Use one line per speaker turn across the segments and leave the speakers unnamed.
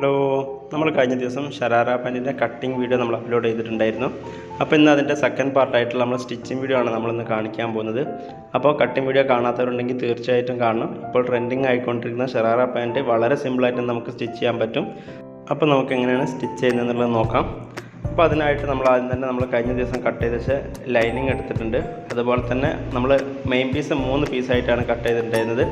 Hello നമ്മൾ കഴിഞ്ഞ ദിവസം ഷരാറ പാന്റിന്റെ കട്ടിങ് വീഡിയോ നമ്മൾ അപ്ലോഡ് ചെയ്തിട്ടുണ്ടായിരുന്നു. അപ്പോൾ ഇന്ന് അതിന്റെ സെക്കൻഡ് പാർട്ടായിട്ടുള്ള നമ്മൾ സ്റ്റിച്ചിങ് വീഡിയോ ആണ് നമ്മളിന്ന് കാണിക്കാൻ പോകുന്നത്. അപ്പോൾ കട്ടിങ് വീഡിയോ കാണാത്തവരുണ്ടെങ്കിൽ തീർച്ചയായിട്ടും കാണണം. ഇപ്പോൾ ട്രെൻഡിങ് ആയിക്കൊണ്ടിരിക്കുന്ന ഷരാറ പാന്റ് വളരെ സിമ്പിളായിട്ട് നമുക്ക് സ്റ്റിച്ച് ചെയ്യാൻ പറ്റും. അപ്പോൾ നമുക്ക് എങ്ങനെയാണ് സ്റ്റിച്ച് ചെയ്യുന്നതെന്നുള്ളത് നോക്കാം. അപ്പോൾ അതിനായിട്ട് നമ്മൾ ആദ്യം തന്നെ നമ്മൾ കഴിഞ്ഞ ദിവസം കട്ട് ചെയ്ത് വെച്ച ലൈനിങ് എടുത്തിട്ടുണ്ട്. അതുപോലെ തന്നെ നമ്മൾ മെയിൻ പീസ് മൂന്ന് പീസായിട്ടാണ് കട്ട് ചെയ്തിട്ടുണ്ടായിരുന്നത്.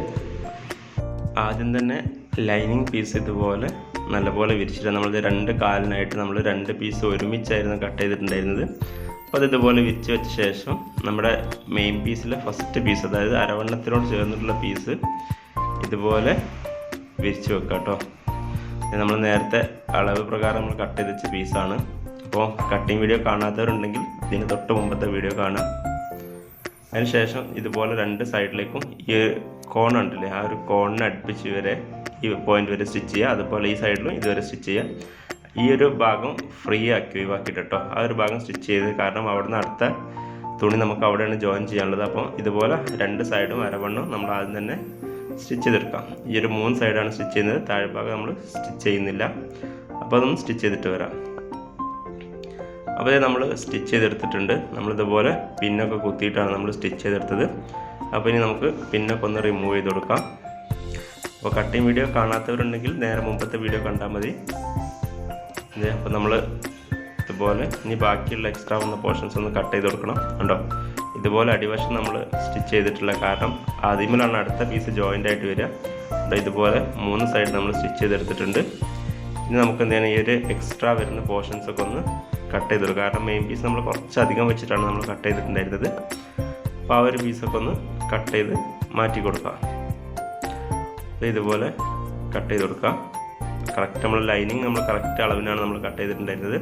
ആദ്യം തന്നെ ലൈനിങ് പീസ് ഇതുപോലെ നല്ലപോലെ വിരിച്ചിട്ട് നമ്മൾ രണ്ട് കാലിനായിട്ട് നമ്മൾ രണ്ട് പീസ് ഒരുമിച്ചായിരുന്നു കട്ട് ചെയ്തിട്ടുണ്ടായിരുന്നത്. അപ്പോൾ അത് ഇതുപോലെ വിരിച്ച് വെച്ച ശേഷം നമ്മുടെ മെയിൻ പീസിലെ ഫസ്റ്റ് പീസ് അതായത് അരവണ്ണത്തിനോട് ചേർന്നിട്ടുള്ള പീസ് ഇതുപോലെ വിരിച്ച് വെക്കുക കേട്ടോ നമ്മൾ നേരത്തെ അളവ് പ്രകാരം നമ്മൾ കട്ട് ചെയ്ത് വെച്ച പീസാണ് അപ്പോൾ കട്ടിങ് വീഡിയോ കാണാത്തവരുണ്ടെങ്കിൽ ഇതിന് തൊട്ട് മുമ്പത്തെ വീഡിയോ കാണാം. അതിനുശേഷം ഇതുപോലെ രണ്ട് സൈഡിലേക്കും ഈ കോൺ ഉണ്ടല്ലേ ആ ഒരു കോണിനെ അടുപ്പിച്ച് വരെ ഈ പോയിന്റ് വരെ സ്റ്റിച്ച് ചെയ്യുക. അതുപോലെ ഈ സൈഡിലും ഇതുവരെ സ്റ്റിച്ച് ചെയ്യുക. ഈ ഒരു ഭാഗം ഫ്രീ ആക്കി ഒഴിവാക്കിയിട്ട് കേട്ടോ ആ ഒരു ഭാഗം സ്റ്റിച്ച് ചെയ്ത് കാരണം അവിടുന്ന് അടുത്ത തുണി നമുക്ക് അവിടെയാണ് ജോയിൻ ചെയ്യാനുള്ളത്. അപ്പോൾ ഇതുപോലെ രണ്ട് സൈഡും അരവണ്ണം നമ്മൾ ആദ്യം തന്നെ സ്റ്റിച്ച് ചെയ്തെടുക്കാം. ഈ ഒരു മൂന്ന് സൈഡാണ് സ്റ്റിച്ച് ചെയ്യുന്നത്. താഴ്ഭാഗം നമ്മൾ സ്റ്റിച്ച് ചെയ്യുന്നില്ല. അപ്പോൾ അതൊന്ന് സ്റ്റിച്ച് ചെയ്തിട്ട് വരാം. അപ്പോൾ നമ്മൾ സ്റ്റിച്ച് ചെയ്തെടുത്തിട്ടുണ്ട്. നമ്മളിതുപോലെ പിന്നൊക്കെ കുത്തിയിട്ടാണ് നമ്മൾ സ്റ്റിച്ച് ചെയ്തെടുത്തത്. അപ്പോൾ ഇനി നമുക്ക് പിന്നൊക്കെ ഒന്ന് റിമൂവ് ചെയ്ത് കൊടുക്കാം. അപ്പോൾ കട്ടിങ് വീഡിയോ കാണാത്തവരുണ്ടെങ്കിൽ നേരെ മുമ്പത്തെ വീഡിയോ കണ്ടാൽ മതി. അപ്പോൾ നമ്മൾ ഇതുപോലെ ഇനി ബാക്കിയുള്ള എക്സ്ട്രാ വന്ന പോർഷൻസ് ഒന്ന് കട്ട് ചെയ്ത് കൊടുക്കണം. ഉണ്ടോ ഇതുപോലെ അടിവശം നമ്മൾ സ്റ്റിച്ച് ചെയ്തിട്ടില്ല കാരണം ആദ്യമേലാണ് അടുത്ത പീസ് ജോയിന്റ് ആയിട്ട് വരിക. ഇതുപോലെ മൂന്ന് സൈഡ് നമ്മൾ സ്റ്റിച്ച് ചെയ്തെടുത്തിട്ടുണ്ട്. ഇനി നമുക്ക് എന്ത് ചെയ്യണം? ഈ ഒരു എക്സ്ട്രാ വരുന്ന പോർഷൻസ് ഒക്കെ ഒന്ന് കട്ട് ചെയ്ത് കൊടുക്കുക കാരണം മെയിൻ പീസ് നമ്മൾ കുറച്ചധികം വെച്ചിട്ടാണ് നമ്മൾ കട്ട് ചെയ്തിട്ടുണ്ടായിരുന്നത്. അപ്പോൾ ആ ഒരു പീസൊക്കെ ഒന്ന് കട്ട് ചെയ്ത് മാറ്റി കൊടുക്കുക ഇതുപോലെ കട്ട് ചെയ്ത് കൊടുക്കുക കറക്റ്റ് നമ്മൾ ലൈനിങ് നമ്മൾ കറക്റ്റ് അളവിനാണ് നമ്മൾ കട്ട് ചെയ്തിട്ടുണ്ടായിരുന്നത്.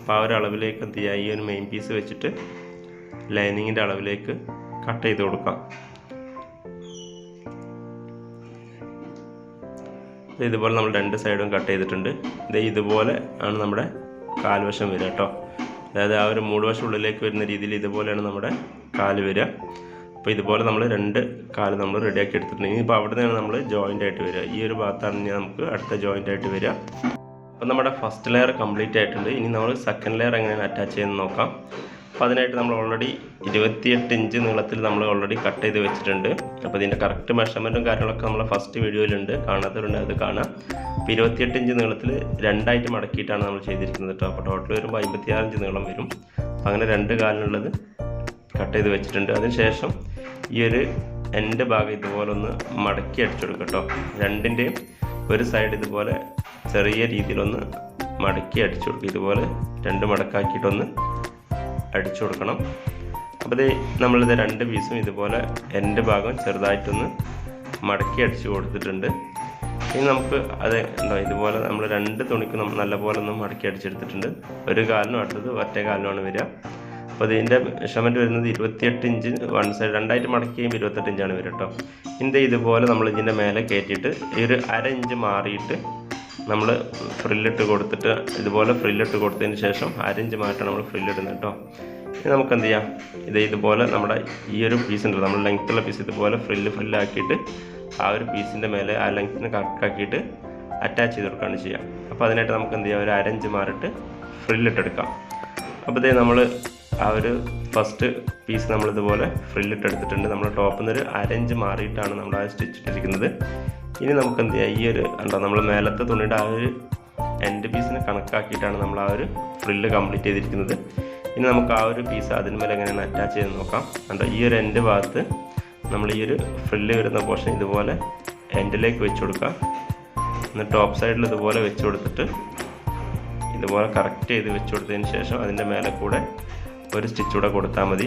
അപ്പോൾ ആ ഒരു അളവിലേക്ക് എന്ത് ചെയ്യുക ഈ ഒരു മെയിൻ പീസ് വെച്ചിട്ട് ലൈനിങ്ങിന്റെ അളവിലേക്ക് കട്ട് ചെയ്ത് കൊടുക്കാം. ഇത് ഇതുപോലെ നമ്മൾ രണ്ട് സൈഡും കട്ട് ചെയ്തിട്ടുണ്ട്. ഇത് ഇതുപോലെ ആണ് നമ്മുടെ കാൽവശം വരിക കേട്ടോ. അതായത് ആ ഒരു മൂടുവശം ഉള്ളിലേക്ക് വരുന്ന രീതിയിൽ ഇതുപോലെയാണ് നമ്മുടെ കാൽ വരിക. അപ്പോൾ ഇതുപോലെ നമ്മൾ രണ്ട് കാൽ നമ്മൾ റെഡിയാക്കി എടുത്തിട്ടുണ്ട്. ഇപ്പോൾ അവിടെ നിന്നാണ് നമ്മൾ ജോയിന്റ് ആയിട്ട് വരിക. ഈ ഒരു ഭാഗത്താണ് ഇനി നമുക്ക് അടുത്ത ജോയിന്റ് ആയിട്ട് വരിക. അപ്പോൾ നമ്മുടെ ഫസ്റ്റ് ലെയർ കംപ്ലീറ്റ് ആയിട്ടുണ്ട്. ഇനി നമ്മൾ സെക്കൻഡ് ലെയർ എങ്ങനെയാണ് അറ്റാച്ച് ചെയ്യുന്നത് നോക്കാം. അപ്പോൾ അതിനായിട്ട് നമ്മൾ ഓൾറെഡി ഇരുപത്തിയെട്ട് ഇഞ്ച് നീളത്തിൽ നമ്മൾ ഓൾറെഡി കട്ട് ചെയ്ത് വെച്ചിട്ടുണ്ട്. അപ്പോൾ ഇതിന്റെ കറക്റ്റ് മെഷർമെന്റും കാര്യങ്ങളൊക്കെ നമ്മൾ ഫസ്റ്റ് വീഡിയോയിലുണ്ട് കാണാത്തവരുണ്ട് അത് കാണാം. അപ്പോൾ ഇരുപത്തിയെട്ട് ഇഞ്ച് നീളത്തിൽ രണ്ടായിട്ട് മടക്കിയിട്ടാണ് നമ്മൾ ചെയ്തിരിക്കുന്നത് കേട്ടോ. അപ്പോൾ ടോട്ടൽ വരുമ്പോൾ അമ്പത്തിയാറ് ഇഞ്ച് നീളം വരും. അങ്ങനെ രണ്ട് കാലിനുള്ളത് കട്ട് ചെയ്ത് വെച്ചിട്ടുണ്ട്. അതിനുശേഷം ഈ ഒരു എന്റെ ഭാഗം ഇതുപോലെ ഒന്ന് മടക്കി അടിച്ചെടുക്കുക കേട്ടോ രണ്ടിന്റെയും ഒരു സൈഡ് ഇതുപോലെ ചെറിയ രീതിയിലൊന്ന് മടക്കി അടിച്ചു കൊടുക്കുക ഇതുപോലെ രണ്ട് മടക്കാക്കിയിട്ടൊന്ന് അടിച്ചു കൊടുക്കണം അപ്പോൾ ഇത് നമ്മളിത് രണ്ട് പീസും ഇതുപോലെ എന്റെ ഭാഗം ചെറുതായിട്ടൊന്ന് മടക്കി അടിച്ചു കൊടുത്തിട്ടുണ്ട്. ഇനി നമുക്ക് അത് എന്താ ഇതുപോലെ നമ്മൾ രണ്ട് തുണിക്കും നല്ലപോലെ ഒന്ന് മടക്കി അടിച്ചെടുത്തിട്ടുണ്ട്. ഒരു കാലിനും അടുത്തത് ഒറ്റ കാലിനുമാണ് വരിക. അപ്പോൾ ഇതിന്റെ മെഷർമെന്റ് വരുന്നത് ഇരുപത്തിയെട്ട് ഇഞ്ച് വൺ സൈഡ് രണ്ടായിട്ട് മടക്കി കഴിയുമ്പോൾ ഇരുപത്തെട്ട് ഇഞ്ചാണ് വരും കേട്ടോ ഇതിന്റെ ഇതുപോലെ നമ്മൾ ഇതിന്റെ മേലെ കയറ്റിയിട്ട് ഈ ഒരു അര ഇഞ്ച് മാറിയിട്ട് നമ്മൾ ഫ്രില്ലിട്ട് കൊടുത്തിട്ട് ഇതുപോലെ ഫ്രില്ലിട്ട് കൊടുത്തതിന് ശേഷം അരഞ്ച് മാറ്റാണ് നമ്മൾ ഫ്രില്ലിടുന്നത് കേട്ടോ ഇനി നമുക്ക് എന്ത് ചെയ്യാം? ഇത് ഇതുപോലെ നമ്മുടെ ഈ ഒരു പീസ് ഉണ്ടല്ലോ നമ്മൾ ലെങ്ത്തുള്ള പീസ് ഇതുപോലെ ഫ്രില്ല് ഫ്രില്ലാക്കിയിട്ട് ആ ഒരു പീസിന്റെ മേലെ ആ ലെങ്ത്തിന് കറക്റ്റാക്കിയിട്ട് അറ്റാച്ച് ചെയ്ത് കൊടുക്കുകയാണ് ചെയ്യുക അപ്പോൾ അതിനായിട്ട് നമുക്ക് എന്ത് ചെയ്യാം? ഒരു അരഞ്ച് മാറിയിട്ട് ഫ്രില്ലിട്ടെടുക്കാം അപ്പോൾ ഇതേ നമ്മൾ ആ ഒരു ഫസ്റ്റ് പീസ് നമ്മളിതുപോലെ ഫ്രില്ലിട്ട് എടുത്തിട്ടുണ്ട് നമ്മൾ ടോപ്പിൽ ഒരു അരഞ്ച് മാറിയിട്ടാണ് നമ്മൾ ആ സ്റ്റിച്ച് ഇട്ടിരിക്കുന്നത്. ഇനി നമുക്ക് എന്ത് ചെയ്യാം ഈ ഒരു ഉണ്ടോ നമ്മൾ മേലത്തെ തുണിയുടെ ആ ഒരു എൻഡ് പീസിനെ കണക്കാക്കിയിട്ടാണ് നമ്മൾ ആ ഒരു ഫ്രില്ല് കംപ്ലീറ്റ് ചെയ്തിരിക്കുന്നത്. ഇനി നമുക്ക് ആ ഒരു പീസ് അതിന് മേലെ എങ്ങനെയാണ് അറ്റാച്ച് ചെയ്ത് നോക്കാം. കണ്ടോ ഈ ഒരു എൻഡ് ഭാഗത്ത് നമ്മൾ ഈ ഒരു ഫ്രില്ല് വരുന്ന പോർഷൻ ഇതുപോലെ എൻഡിലേക്ക് വെച്ച് കൊടുക്കാം. എന്നിട്ട് ടോപ്പ് സൈഡിൽ ഇതുപോലെ വെച്ച് കൊടുത്തിട്ട് ഇതുപോലെ കറക്റ്റ് ചെയ്ത് വെച്ച് കൊടുത്തതിന് ശേഷം അതിന്റെ മേലെ കൂടെ ഒരു സ്റ്റിച്ച് കൂടെ കൊടുത്താൽ മതി.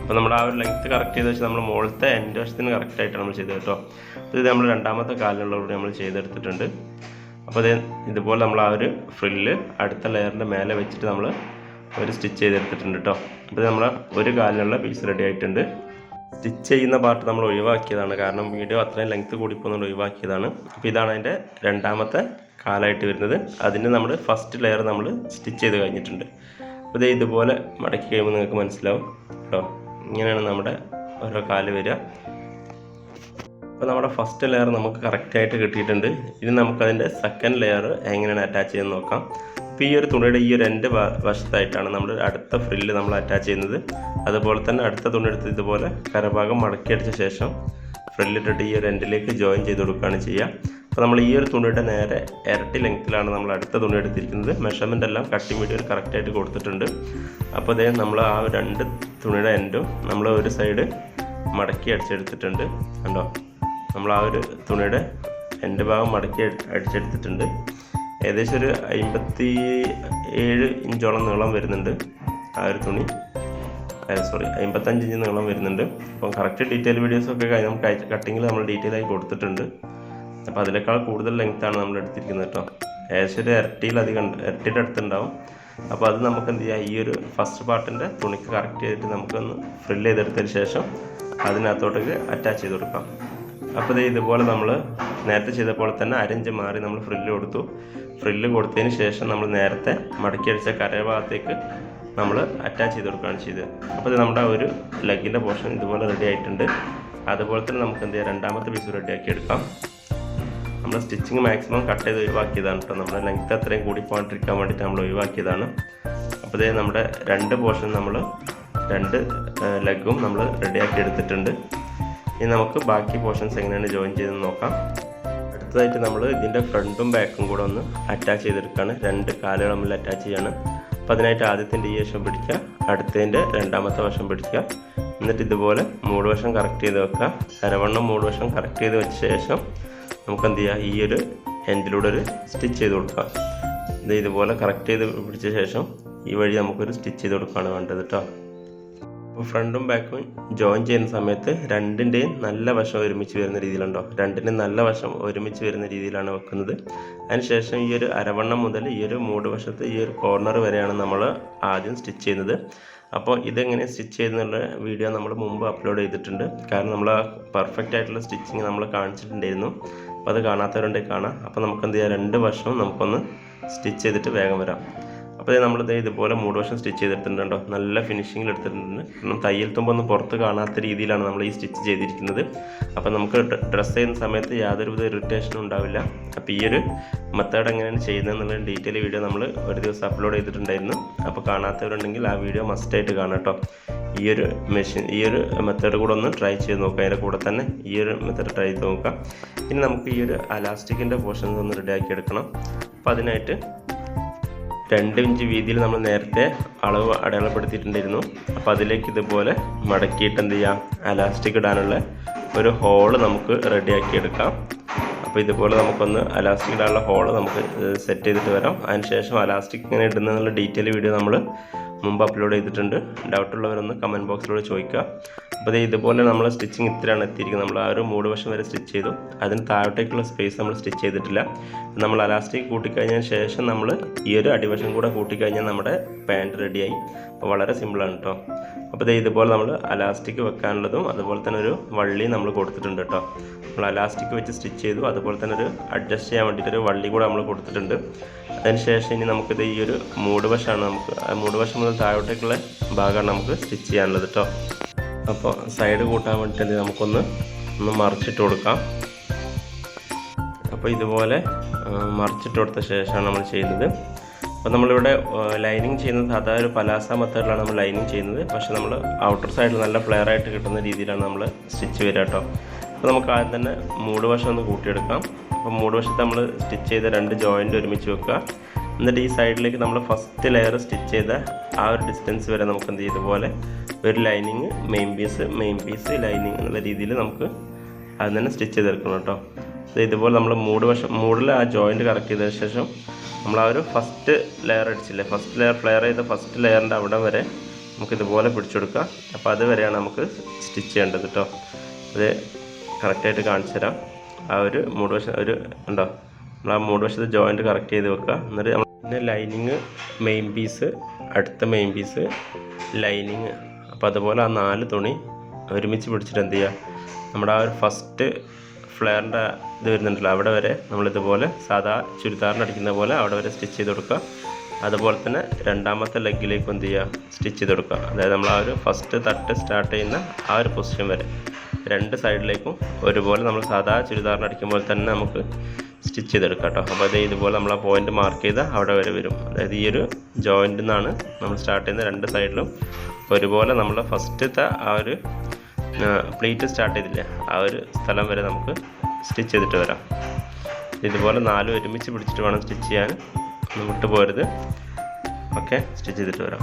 അപ്പോൾ നമ്മൾ ആ ഒരു ലെങ്ത്ത് കറക്റ്റ് ചെയ്ത് വെച്ച് നമ്മൾ മുകളിലത്തെ എന്റെ വശത്തിന് കറക്റ്റായിട്ടാണ് നമ്മൾ ചെയ്തത് കേട്ടോ. അപ്പോൾ ഇത് നമ്മൾ രണ്ടാമത്തെ കാലിനുള്ളവരോട് നമ്മൾ ചെയ്തെടുത്തിട്ടുണ്ട്. അപ്പോൾ അത് ഇതുപോലെ നമ്മൾ ആ ഒരു ഫ്രില്ല് അടുത്ത ലെയറിന്റെ മേലെ വെച്ചിട്ട് നമ്മൾ ഒരു സ്റ്റിച്ച് ചെയ്തെടുത്തിട്ടുണ്ട് കേട്ടോ. അപ്പോൾ നമ്മൾ ഒരു കാലിനുള്ള പീസ് റെഡി ആയിട്ടുണ്ട്. സ്റ്റിച്ച് ചെയ്യുന്ന പാർട്ട് നമ്മൾ ഒഴിവാക്കിയതാണ്. കാരണം വീഡിയോ അത്രയും ലെങ്ത്ത് കൂടിപ്പോകുന്നുണ്ട് ഒഴിവാക്കിയതാണ്. അപ്പോൾ ഇതാണ് അതിന്റെ രണ്ടാമത്തെ കാലായിട്ട് വരുന്നത്. അതിന് നമ്മൾ ഫസ്റ്റ് ലെയർ നമ്മൾ സ്റ്റിച്ച് ചെയ്ത് കഴിഞ്ഞിട്ടുണ്ട്. അപ്പോൾ ഇതേ ഇതുപോലെ മടക്കി കഴിയുമ്പോൾ നിങ്ങൾക്ക് മനസ്സിലാവും കേട്ടോ. ഇങ്ങനെയാണ് നമ്മുടെ ഓരോ കാൽ വരിക. അപ്പോൾ നമ്മുടെ ഫസ്റ്റ് ലെയർ നമുക്ക് കറക്റ്റായിട്ട് കിട്ടിയിട്ടുണ്ട്. ഇനി നമുക്കതിന്റെ സെക്കൻഡ് ലെയർ എങ്ങനെയാണ് അറ്റാച്ച് ചെയ്യുന്നത് നോക്കാം. അപ്പോൾ ഈ ഒരു തുണിയുടെ ഈ ഒരു രണ്ട് വശത്തായിട്ടാണ് നമ്മൾ അടുത്ത ഫ്രില്ല് നമ്മൾ അറ്റാച്ച് ചെയ്യുന്നത്. അതുപോലെ തന്നെ അടുത്ത തുണി എടുത്ത് ഇതുപോലെ കരഭാഗം മടക്കി അടിച്ച ശേഷം ഫ്രില്ലിട്ടിട്ട് ഈ ഒരു എൻഡിലേക്ക് ജോയിൻ ചെയ്ത് കൊടുക്കുകയാണ് ചെയ്യുക. അപ്പോൾ നമ്മൾ ഈ ഒരു തുണിയുടെ നേരെ ഇരട്ടി ലെങ്ത്തിലാണ് നമ്മൾ അടുത്ത തുണി എടുത്തിരിക്കുന്നത്. മെഷർമെന്റ് എല്ലാം കട്ടിങ് വീഡിയോയിൽ കറക്റ്റായിട്ട് കൊടുത്തിട്ടുണ്ട്. അപ്പോൾ അതേ നമ്മൾ ആ രണ്ട് തുണിയുടെ എൻഡും നമ്മൾ ഒരു സൈഡ് മടക്കി അടിച്ചെടുത്തിട്ടുണ്ട്. കണ്ടോ? നമ്മൾ ആ ഒരു തുണിയുടെ എന്റെ ഭാഗം മടക്കി അടി- അടിച്ചെടുത്തിട്ടുണ്ട്. ഏകദേശം ഒരു അമ്പത്തി ഏഴ് ഇഞ്ചോളം നീളം വരുന്നുണ്ട് ആ ഒരു തുണി. സോറി അമ്പത്തഞ്ച് ഇഞ്ച് നീളം വരുന്നുണ്ട്. അപ്പം കറക്റ്റ് ഡീറ്റെയിൽ വീഡിയോസൊക്കെ നമുക്ക് കട്ടിങ്ങിൽ നമ്മൾ ഡീറ്റെയിൽ ആയി കൊടുത്തിട്ടുണ്ട്. അപ്പോൾ അതിനേക്കാൾ കൂടുതൽ ലെങ്ത്താണ് നമ്മൾ എടുത്തിരിക്കുന്നത് കേട്ടോ ഏകദേശം ഒരു ഇരട്ടിയിലധികം ഇരട്ടിയുടെ അടുത്തുണ്ടാവും. അപ്പോൾ അത് നമുക്ക് എന്ത് ചെയ്യാം ഈ ഒരു ഫസ്റ്റ് പാർട്ടിന്റെ തുണിക്ക് കറക്റ്റ് ചെയ്തിട്ട് നമുക്കൊന്ന് ഫ്രില്ല് ചെയ്തെടുത്തതിന് ശേഷം അതിനകത്തോട്ടേക്ക് അറ്റാച്ച് ചെയ്ത് കൊടുക്കാം. അപ്പോൾ ഇത് ഇതുപോലെ നമ്മൾ നേരത്തെ ചെയ്ത പോലെ തന്നെ അരഞ്ച് മാറി നമ്മൾ ഫ്രില്ല് കൊടുത്തു. ഫ്രില്ല് കൊടുത്തതിന് ശേഷം നമ്മൾ നേരത്തെ മടക്കി അടിച്ച കരഭാഗത്തേക്ക് നമ്മൾ അറ്റാച്ച് ചെയ്ത് കൊടുക്കുകയാണ് ചെയ്തത്. അപ്പോൾ ഇത് നമ്മുടെ ഒരു ലെഗിന്റെ പോർഷൻ ഇതുപോലെ റെഡി ആയിട്ടുണ്ട്. അതുപോലെ തന്നെ നമുക്ക് എന്ത് ചെയ്യാം രണ്ടാമത്തെ പീസ് റെഡിയാക്കി എടുക്കാം. നമ്മൾ സ്റ്റിച്ചിങ് മാക്സിമം കട്ട് ചെയ്ത് ഒഴിവാക്കിയതാണ് കേട്ടോ നമ്മുടെ ലെങ്ത് അത്രയും കൂടി പോകാണ്ടിരിക്കാൻ വേണ്ടിയിട്ട് നമ്മൾ ഒഴിവാക്കിയതാണ്. അപ്പോൾ ഇതേ നമ്മുടെ രണ്ട് പോർഷൻ നമ്മൾ രണ്ട് ലെഗും നമ്മൾ റെഡിയാക്കി എടുത്തിട്ടുണ്ട്. ഇനി നമുക്ക് ബാക്കി പോർഷൻസ് എങ്ങനെയാണ് ജോയിൻ ചെയ്തെന്ന് നോക്കാം. അടുത്തതായിട്ട് നമ്മൾ ഇതിന്റെ ഫ്രണ്ടും ബാക്കും കൂടെ ഒന്ന് അറ്റാച്ച് ചെയ്തെടുക്കുകയാണ് രണ്ട് കാലുകൾ തമ്മിൽ അറ്റാച്ച് ചെയ്യാണ്. അപ്പോൾ അതിനായിട്ട് ആദ്യത്തിന്റെ ഈ വശം പിടിക്കുക അടുത്തതിന്റെ രണ്ടാമത്തെ വശം പിടിക്കുക. എന്നിട്ട് ഇതുപോലെ മൂട് വശം കറക്റ്റ് ചെയ്ത് വെക്കുക. അരവണ്ണം മൂട് വശം കറക്റ്റ് ചെയ്ത് വെച്ച ശേഷം നമുക്ക് എന്ത് ചെയ്യാം ഈ ഒരു എൻഡിലൂടെ ഒരു സ്റ്റിച്ച് ചെയ്ത് കൊടുക്കാം. ഇത് ഇതുപോലെ കറക്റ്റ് ചെയ്ത് പിടിച്ച ശേഷം ഈ വഴി നമുക്കൊരു സ്റ്റിച്ച് ചെയ്ത് കൊടുക്കുകയാണ് വേണ്ടത് കേട്ടോ അപ്പോൾ ഫ്രണ്ടും ബാക്കും ജോയിൻ ചെയ്യുന്ന സമയത്ത് രണ്ടിന്റെയും നല്ല വശം ഒരുമിച്ച് വരുന്ന രീതിയിലുണ്ടോ? രണ്ടിന്റെയും നല്ല വശം ഒരുമിച്ച് വരുന്ന രീതിയിലാണ് വെക്കുന്നത്. അതിനുശേഷം ഈ ഒരു അരവണ്ണം മുതൽ ഈ ഒരു മൂട് വശത്ത് ഈ ഒരു കോർണർ വരെയാണ് നമ്മൾ ആദ്യം സ്റ്റിച്ച് ചെയ്യുന്നത്. അപ്പോൾ ഇതെങ്ങനെ സ്റ്റിച്ച് ചെയ്യുന്നുള്ള വീഡിയോ നമ്മൾ മുമ്പ് അപ്ലോഡ് ചെയ്തിട്ടുണ്ട്. കാരണം നമ്മൾ പെർഫെക്റ്റ് ആയിട്ടുള്ള സ്റ്റിച്ചിങ് നമ്മൾ കാണിച്ചിട്ടുണ്ടായിരുന്നു. അപ്പോൾ അത് കാണാത്തവരുണ്ട് കാണാം. അപ്പോൾ നമുക്ക് എന്ത് ചെയ്യാം? രണ്ട് വശവും നമുക്കൊന്ന് സ്റ്റിച്ച് ചെയ്തിട്ട് വേഗം വരാം. അപ്പോൾ നമ്മൾ ദേ ഇതുപോലെ മൂട് വശം സ്റ്റിച്ച് ചെയ്തിട്ടുണ്ടോ നല്ല ഫിനിഷിങ്ങിൽ എടുത്തിട്ടുണ്ട്. കാരണം തയ്യൽ തുമ്പൊന്നും പുറത്ത് കാണാത്ത രീതിയിലാണ് നമ്മൾ ഈ സ്റ്റിച്ച് ചെയ്തിരിക്കുന്നത്. അപ്പോൾ നമുക്ക് ഡ്രസ്സ് ചെയ്യുന്ന സമയത്ത് യാതൊരുവിധ ഇറിറ്റേഷനും ഉണ്ടാവില്ല. അപ്പോൾ ഈ ഒരു മെത്തേഡ് എങ്ങനെയാണ് ചെയ്യുന്നത് എന്നുള്ള ഡീറ്റെയിൽ വീഡിയോ നമ്മൾ ഒരു ദിവസം അപ്ലോഡ് ചെയ്തിട്ടുണ്ടായിരുന്നു. അപ്പോൾ കാണാത്തവരുണ്ടെങ്കിൽ ആ വീഡിയോ മസ്റ്റായിട്ട് കാണാം കേട്ടോ. ഈ ഒരു മെഷീൻ ഈ ഒരു മെത്തേഡ് കൂടെ ഒന്ന് ട്രൈ ചെയ്ത് നോക്കാം. അതിന്റെ കൂടെ തന്നെ ഈ ഒരു മെത്തേഡ് ട്രൈ ചെയ്ത് നോക്കാം. ഇനി നമുക്ക് ഈ ഒരു അലാസ്റ്റിക്കിന്റെ പോർഷൻസ് ഒന്ന് റെഡിയാക്കി എടുക്കണം. അപ്പോൾ അതിനായിട്ട് രണ്ട് ഇഞ്ച് വീതിയിൽ നമ്മൾ നേരത്തെ അളവ് അടയാളപ്പെടുത്തിയിട്ടുണ്ടായിരുന്നു. അപ്പോൾ അതിലേക്ക് ഇതുപോലെ മടക്കിയിട്ട് എന്ത് ചെയ്യാം? അലാസ്റ്റിക് ഇടാനുള്ള ഒരു ഹോൾ നമുക്ക് റെഡിയാക്കി എടുക്കാം. അപ്പോൾ ഇതുപോലെ നമുക്കൊന്ന് അലാസ്റ്റിക് ഇടാനുള്ള ഹോൾ നമുക്ക് സെറ്റ് ചെയ്തിട്ട് വരാം. അതിനുശേഷം അലാസ്റ്റിക് ഇങ്ങനെ ഇടുന്നതിനുള്ള ഡീറ്റെയിൽ വീഡിയോ നമ്മൾ മുമ്പ് അപ്ലോഡ് ചെയ്തിട്ടുണ്ട്. ഡൗട്ട് ഉള്ളവരൊന്ന് കമന്റ് ബോക്സിലൂടെ ചോദിക്കുക. അപ്പോൾ ഇതുപോലെ നമ്മൾ സ്റ്റിച്ചിങ് ഇത്രയാണ് എത്തിയിരിക്കുന്നത്. നമ്മൾ ആ ഒരു മൂട് വശം വരെ സ്റ്റിച്ച് ചെയ്തു. അതിന് താഴോട്ടേക്കുള്ള സ്പേസ് നമ്മൾ സ്റ്റിച്ച് ചെയ്തിട്ടില്ല. നമ്മൾ അലാസ്റ്റിക് കൂട്ടിക്കഴിഞ്ഞതിന് ശേഷം നമ്മൾ ഈ ഒരു അടിവശം കൂടെ കൂട്ടിക്കഴിഞ്ഞാൽ നമ്മുടെ പാന്റ് റെഡിയായി അപ്പോൾ വളരെ സിമ്പിളാണ് കേട്ടോ അപ്പോൾ ഇതുപോലെ നമ്മൾ അലാസ്റ്റിക് വെക്കാനുള്ളതും അതുപോലെ തന്നെ ഒരു വള്ളി നമ്മൾ കൊടുത്തിട്ടുണ്ട് കേട്ടോ. നമ്മൾ അലാസ്റ്റിക് വെച്ച് സ്റ്റിച്ച് ചെയ്തു അതുപോലെ തന്നെ ഒരു അഡ്ജസ്റ്റ് ചെയ്യാൻ വേണ്ടിയിട്ട് ഒരു വള്ളി കൂടെ നമ്മൾ കൊടുത്തിട്ടുണ്ട്. അതിനുശേഷം ഇനി നമുക്കിത് ഈ ഒരു മൂട് വശമാണ് നമുക്ക് മൂട് വശം മുതൽ താഴോട്ടേക്കുള്ള ഭാഗമാണ് നമുക്ക് സ്റ്റിച്ച് ചെയ്യാനുള്ളത് കേട്ടോ. അപ്പോൾ സൈഡ് കൂട്ടാൻ വേണ്ടിയിട്ട് നമുക്കൊന്ന് ഒന്ന് മറിച്ചിട്ട് കൊടുക്കാം. അപ്പോൾ ഇതുപോലെ മറിച്ചിട്ട് കൊടുത്ത ശേഷമാണ് നമ്മൾ ചെയ്യുന്നത്. അപ്പോൾ നമ്മളിവിടെ ലൈനിങ് ചെയ്യുന്നത് സാധാരണ ഒരു പലാസ മെത്തേഡിലാണ് നമ്മൾ ലൈനിങ് ചെയ്യുന്നത്. പക്ഷേ നമ്മൾ ഔട്ടർ സൈഡിൽ നല്ല ഫ്ലെയർ ആയിട്ട് കിട്ടുന്ന രീതിയിലാണ് നമ്മൾ സ്റ്റിച്ച് വരിക കേട്ടോ അപ്പോൾ നമുക്ക് ആദ്യം തന്നെ മൂട് വശം ഒന്ന് കൂട്ടിയെടുക്കാം. അപ്പോൾ മൂട് വശത്ത് നമ്മൾ സ്റ്റിച്ച് ചെയ്ത രണ്ട് ജോയിന്റ് ഒരുമിച്ച് വെക്കുക. എന്നിട്ട് ഈ സൈഡിലേക്ക് നമ്മൾ ഫസ്റ്റ് ലെയർ സ്റ്റിച്ച് ചെയ്ത ആ ഒരു ഡിസ്റ്റൻസ് വരെ നമുക്ക് എന്ത് ചെയ്ത പോലെ ഒരു lining main piece main piece lining എന്നുള്ള രീതിയിൽ നമുക്ക് അത് തന്നെ സ്റ്റിച്ച് ചെയ്തെടുക്കണം കേട്ടോ ഇത് ഇതുപോലെ നമ്മൾ മൂട് വശം മൂടിൽ ആ ജോയിന്റ് കറക്റ്റ് ചെയ്തതിന് ശേഷം നമ്മൾ ആ ഒരു ഫസ്റ്റ് ലെയർ അടിച്ചില്ലേ? ഫസ്റ്റ് ലെയർ ഫ്ലെയർ ചെയ്ത ഫസ്റ്റ് ലെയറിന്റെ അവിടെ വരെ നമുക്ക് ഇതുപോലെ പിടിച്ചെടുക്കാം അപ്പോൾ അതുവരെയാണ് നമുക്ക് സ്റ്റിച്ച് ചെയ്യേണ്ടത് കേട്ടോ അത് കറക്റ്റായിട്ട് കാണിച്ചു തരാം. ആ ഒരു മൂട് വശം ഒരു ഉണ്ടോ? നമ്മൾ ആ മൂട് വശത്ത് ജോയിന്റ് കറക്റ്റ് ചെയ്ത് വെക്കുക. എന്നിട്ട് നമ്മൾ പിന്നെ ലൈനിങ് മെയിൻ പീസ് അടുത്ത മെയിൻ പീസ് ലൈനിങ് അപ്പോൾ അതുപോലെ ആ നാല് തുണി ഒരുമിച്ച് പിടിച്ചിട്ട് എന്ത് ചെയ്യുക? നമ്മുടെ ആ ഒരു ഫസ്റ്റ് ഫ്ലെയറിന്റെ ഇത് വരുന്നുണ്ടല്ലോ അവിടെ വരെ നമ്മളിതുപോലെ സാധാ ചുരിദാറിന് അടിക്കുന്ന പോലെ അവിടെ വരെ സ്റ്റിച്ച് ചെയ്ത് കൊടുക്കുക. അതുപോലെ തന്നെ രണ്ടാമത്തെ ലെഗിലേക്ക് എന്ത് ചെയ്യുക? സ്റ്റിച്ച് ചെയ്ത് കൊടുക്കുക. അതായത് നമ്മൾ ആ ഒരു ഫസ്റ്റ് തട്ട് സ്റ്റാർട്ട് ചെയ്യുന്ന ആ ഒരു പൊസിഷൻ വരെ. രണ്ട് സൈഡിലേക്കും ഒരുപോലെ നമ്മൾ സാധാ ചുരിദാറിന് അടിക്കുമ്പോൾ തന്നെ നമുക്ക് സ്റ്റിച്ച് ചെയ്തെടുക്കാം കേട്ടോ. അപ്പോൾ അത് ഇതുപോലെ നമ്മൾ ആ പോയിന്റ് മാർക്ക് ചെയ്ത് അവിടെ വരെ വരും. അതായത് ഈ ഒരു ജോയിന്റിൽ നിന്നാണ് നമ്മൾ സ്റ്റാർട്ട് ചെയ്യുന്ന രണ്ട് സൈഡിലും ഒരുപോലെ നമ്മൾ ഫസ്റ്റത്തെ ആ ഒരു പ്ലീറ്റ് സ്റ്റാർട്ട് ചെയ്തില്ലേ? ആ ഒരു സ്ഥലം വരെ നമുക്ക് സ്റ്റിച്ച് ചെയ്തിട്ട് വരാം. ഇതുപോലെ നാലും ഒരുമിച്ച് പിടിച്ചിട്ട് വേണം സ്റ്റിച്ച് ചെയ്യാൻ. വിട്ടു പോരുത്. ഓക്കെ സ്റ്റിച്ച് ചെയ്തിട്ട് വരാം.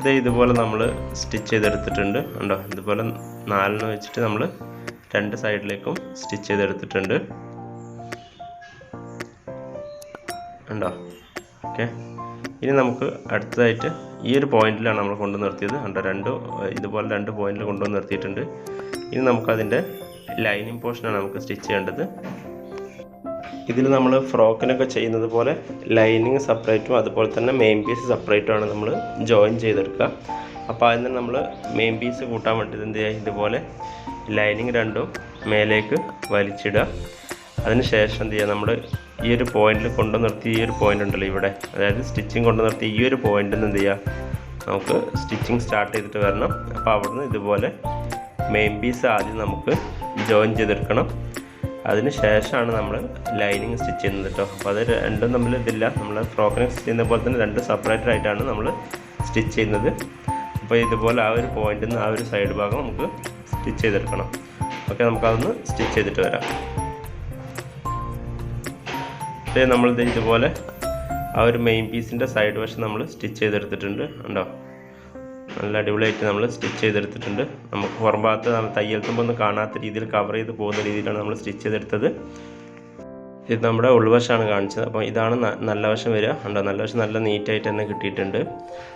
ഇത് ഇതുപോലെ നമ്മൾ സ്റ്റിച്ച് ചെയ്തെടുത്തിട്ടുണ്ട്. ഉണ്ടോ ഇതുപോലെ നാലിന് വെച്ചിട്ട് നമ്മൾ രണ്ട് സൈഡിലേക്കും സ്റ്റിച്ച് ചെയ്തെടുത്തിട്ടുണ്ട്. ഉണ്ടോ ഓക്കെ ഇനി നമുക്ക് അടുത്തതായിട്ട് ഈ ഒരു പോയിന്റിലാണ് നമ്മൾ കൊണ്ടു നിർത്തിയത്. കണ്ടോ രണ്ട് ഇതുപോലെ രണ്ട് പോയിന്റിൽ കൊണ്ടുവന്ന് നിർത്തിയിട്ടുണ്ട്. ഇനി നമുക്കതിന്റെ ലൈനിങ് പോർഷനാണ് നമുക്ക് സ്റ്റിച്ച് ചെയ്യേണ്ടത്. ഇതിൽ നമ്മൾ ഫ്രോക്കിനൊക്കെ ചെയ്യുന്നത് പോലെ ലൈനിങ് സെപ്പറേറ്റും അതുപോലെ തന്നെ മെയിൻ പീസ് സെപ്പറേറ്റും ആണ് നമ്മൾ ജോയിൻ ചെയ്തെടുക്കുക. അപ്പോൾ അതിന് നമ്മൾ മെയിൻ പീസ് കൂട്ടാൻ വേണ്ടി എന്ത് ചെയ്യുക? ഇതുപോലെ ലൈനിങ് രണ്ടും മേലേക്ക് വലിച്ചിടുക. അതിന് ശേഷം എന്ത് ചെയ്യുക? നമ്മൾ ഈ ഒരു പോയിന്റിൽ കൊണ്ടു നിർത്തി ഈ ഒരു പോയിന്റ് ഉണ്ടല്ലോ ഇവിടെ. അതായത് സ്റ്റിച്ചിങ് കൊണ്ടു നിർത്തി ഈ ഒരു പോയിന്റിൽ നിന്ന് എന്ത് ചെയ്യുക നമുക്ക് സ്റ്റിച്ചിങ് സ്റ്റാർട്ട് ചെയ്തിട്ട് വരണം. അപ്പോൾ അവിടുന്ന് ഇതുപോലെ മെയിൻ പീസ് ആദ്യം നമുക്ക് ജോയിൻ ചെയ്തെടുക്കണം. അതിന് ശേഷമാണ് നമ്മൾ ലൈനിങ് സ്റ്റിച്ച് ചെയ്യുന്നത് കേട്ടോ. അപ്പോൾ അത് രണ്ടും തമ്മിൽ ഇതില്ല. നമ്മൾ ഫ്രോക്കിനെ സ്റ്റിച്ച് ചെയ്യുന്ന പോലെ തന്നെ രണ്ട് സെപ്പറേറ്റ് ആയിട്ടാണ് നമ്മൾ സ്റ്റിച്ച് ചെയ്യുന്നത്. അപ്പോൾ ഇതുപോലെ ആ ഒരു പോയിന്റിൽ നിന്ന് ആ ഒരു സൈഡ് ഭാഗം നമുക്ക് സ്റ്റിച്ച് ചെയ്തെടുക്കണം. ഓക്കെ നമുക്കതൊന്ന് സ്റ്റിച്ച് ചെയ്തിട്ട് വരാം. ഇത് നമ്മൾ ഇതുപോലെ ആ ഒരു മെയിൻ പീസിന്റെ സൈഡ് വശം നമ്മൾ സ്റ്റിച്ച് ചെയ്തെടുത്തിട്ടുണ്ട്. ഉണ്ടോ നല്ല അടിപൊളിയായിട്ട് നമ്മൾ സ്റ്റിച്ച് ചെയ്തെടുത്തിട്ടുണ്ട്. നമുക്ക് പുറം ഭാഗത്ത് തയ്യൽ കാണാത്ത രീതിയിൽ കവർ ചെയ്ത് പോകുന്ന രീതിയിലാണ് നമ്മൾ സ്റ്റിച്ച് ചെയ്തെടുത്തത്. ഇത് നമ്മുടെ ഉൾവശമാണ് കാണിച്ചത്. അപ്പോൾ ഇതാണ് നല്ല വശം വരിക. ഉണ്ടോ നല്ല വശം നല്ല നീറ്റായിട്ട് തന്നെ കിട്ടിയിട്ടുണ്ട്.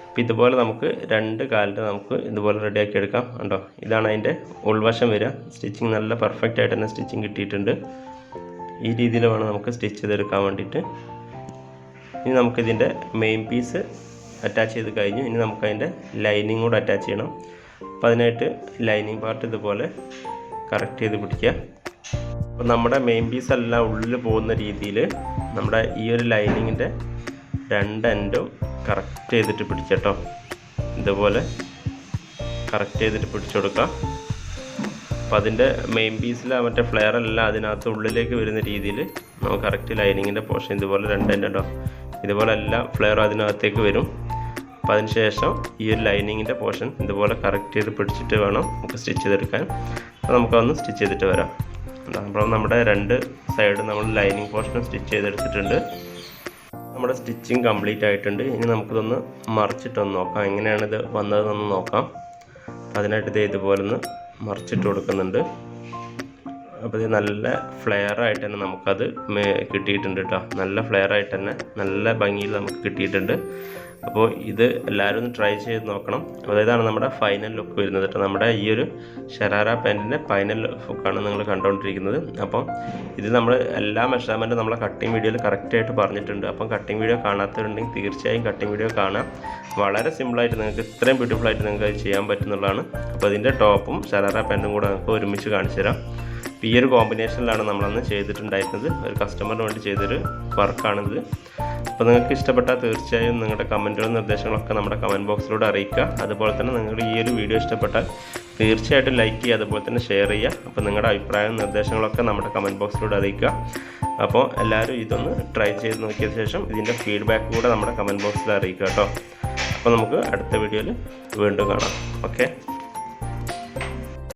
അപ്പോൾ ഇതുപോലെ നമുക്ക് രണ്ട് കാലിൽ നമുക്ക് ഇതുപോലെ റെഡിയാക്കി എടുക്കാം. ഉണ്ടോ ഇതാണ് അതിന്റെ ഉൾവശം വരിക. സ്റ്റിച്ചിങ് നല്ല പെർഫെക്റ്റ് ആയിട്ട് തന്നെ സ്റ്റിച്ചിങ് കിട്ടിയിട്ടുണ്ട്. ഈ രീതിയിൽ വേണം നമുക്ക് സ്റ്റിച്ച് ചെയ്തെടുക്കാൻ വേണ്ടിയിട്ട്. ഇനി നമുക്കിതിന്റെ മെയിൻ പീസ് അറ്റാച്ച് ചെയ്ത് കഴിഞ്ഞു. ഇനി നമുക്കതിന്റെ ലൈനിങ് കൂടെ അറ്റാച്ച് ചെയ്യണം. അപ്പോൾ അതിനായിട്ട് ലൈനിങ് പാർട്ട് ഇതുപോലെ കറക്റ്റ് ചെയ്ത് പിടിക്കുക. അപ്പോൾ നമ്മുടെ മെയിൻ പീസ് എല്ലാം ഉള്ളിൽ പോകുന്ന രീതിയിൽ നമ്മുടെ ഈ ഒരു ലൈനിങ്ങിന്റെ രണ്ട് എൻഡും കറക്റ്റ് ചെയ്തിട്ട് പിടിച്ചട്ടോ. ഇതുപോലെ കറക്റ്റ് ചെയ്തിട്ട് പിടിച്ചു കൊടുക്കുക അപ്പോൾ അതിന്റെ മെയിൻ പീസിൽ മറ്റേ ഫ്ലെയർ എല്ലാം അതിനകത്ത് ഉള്ളിലേക്ക് വരുന്ന രീതിയിൽ നമുക്ക് കറക്റ്റ് ലൈനിങ്ങിന്റെ പോർഷൻ ഇതുപോലെ രണ്ടെണ്ണം ഉണ്ടോ ഇതുപോലെ എല്ലാ ഫ്ലെയറും അതിനകത്തേക്ക് വരും. അപ്പോൾ അതിന് ശേഷം ഈ ഒരു ലൈനിങ്ങിന്റെ പോർഷൻ ഇതുപോലെ കറക്റ്റ് ചെയ്ത് പിടിച്ചിട്ട് വേണം നമുക്ക് സ്റ്റിച്ച് ചെയ്തെടുക്കാൻ. അപ്പോൾ നമുക്കതൊന്ന് സ്റ്റിച്ച് ചെയ്തിട്ട് വരാം. അപ്പോൾ നമ്മുടെ രണ്ട് സൈഡ് നമ്മൾ ലൈനിങ് പോർഷൻ സ്റ്റിച്ച് ചെയ്തെടുത്തിട്ടുണ്ട്. നമ്മുടെ സ്റ്റിച്ചിങ് കംപ്ലീറ്റ് ആയിട്ടുണ്ട്. ഇനി നമുക്കിതൊന്ന് മറിച്ചിട്ടൊന്ന് നോക്കാം. എങ്ങനെയാണിത് വന്നതെന്നൊന്ന് നോക്കാം. അതിനായിട്ട് ഇത് ഇതുപോലെ ഒന്ന് മറിച്ചിട്ട് കൊടുക്കുന്നുണ്ട്. അപ്പോൾ ഇത് നല്ല ഫ്ലെയർ ആയിട്ട് തന്നെ നമുക്കത് കിട്ടിയിട്ടുണ്ട് കേട്ടോ നല്ല ഫ്ലെയർ ആയിട്ട് തന്നെ നല്ല ഭംഗിയിൽ നമുക്ക് കിട്ടിയിട്ടുണ്ട്. അപ്പോൾ ഇത് എല്ലാവരും ഒന്ന് ട്രൈ ചെയ്ത് നോക്കണം. അപ്പോൾ ഇതാണ് നമ്മുടെ ഫൈനൽ ലുക്ക് വരുന്നത് കേട്ടോ നമ്മുടെ ഈ ഒരു ഷരാറ പാന്റിന്റെ ഫൈനൽ ലുക്കാണ് നിങ്ങൾ കണ്ടുകൊണ്ടിരിക്കുന്നത് അപ്പം ഇത് നമ്മൾ എല്ലാ മെഷർമെന്റും നമ്മളെ കട്ടിങ് വീഡിയോയിൽ കറക്റ്റായിട്ട് പറഞ്ഞിട്ടുണ്ട്. അപ്പം കട്ടിങ് വീഡിയോ കാണാത്തവരുണ്ടെങ്കിൽ തീർച്ചയായും കട്ടിങ് വീഡിയോ കാണാം. വളരെ സിമ്പിളായിട്ട് നിങ്ങൾക്ക് ഇത്രയും ബ്യൂട്ടിഫുൾ ആയിട്ട് നിങ്ങൾക്ക് അത് ചെയ്യാൻ പറ്റുന്നുള്ളതാണ് അപ്പോൾ ഇതിന്റെ ടോപ്പും ഷരാറ പാന്റും കൂടെ നമുക്ക് ഒരുമിച്ച് കാണിച്ചു തരാം ഈ ഒരു കോമ്പിനേഷനിലാണ് നമ്മളന്ന് ചെയ്തിട്ടുണ്ടായിരുന്നത്. ഒരു കസ്റ്റമറിന് വേണ്ടി ചെയ്തൊരു വർക്കാണിത് അപ്പോൾ നിങ്ങൾക്ക് ഇഷ്ടപ്പെട്ടാൽ തീർച്ചയായും നിങ്ങളുടെ കമന്റുകളും നിർദ്ദേശങ്ങളൊക്കെ നമ്മുടെ കമന്റ് ബോക്സിലൂടെ അറിയിക്കുക. അതുപോലെ തന്നെ നിങ്ങളുടെ ഈ ഒരു വീഡിയോ ഇഷ്ടപ്പെട്ടാൽ തീർച്ചയായിട്ടും ലൈക്ക് ചെയ്യുക അതുപോലെ തന്നെ ഷെയർ ചെയ്യുക. അപ്പോൾ നിങ്ങളുടെ അഭിപ്രായവും നിർദ്ദേശങ്ങളൊക്കെ നമ്മുടെ കമന്റ് ബോക്സിലൂടെ അറിയിക്കുക. അപ്പോൾ എല്ലാവരും ഇതൊന്ന് ട്രൈ ചെയ്ത് നോക്കിയ ശേഷം ഇതിന്റെ ഫീഡ്ബാക്ക് കൂടെ നമ്മുടെ കമന്റ് ബോക്സിൽ അറിയിക്കുക കേട്ടോ. അപ്പോൾ നമുക്ക് അടുത്ത വീഡിയോയിൽ വീണ്ടും കാണാം. ഓക്കെ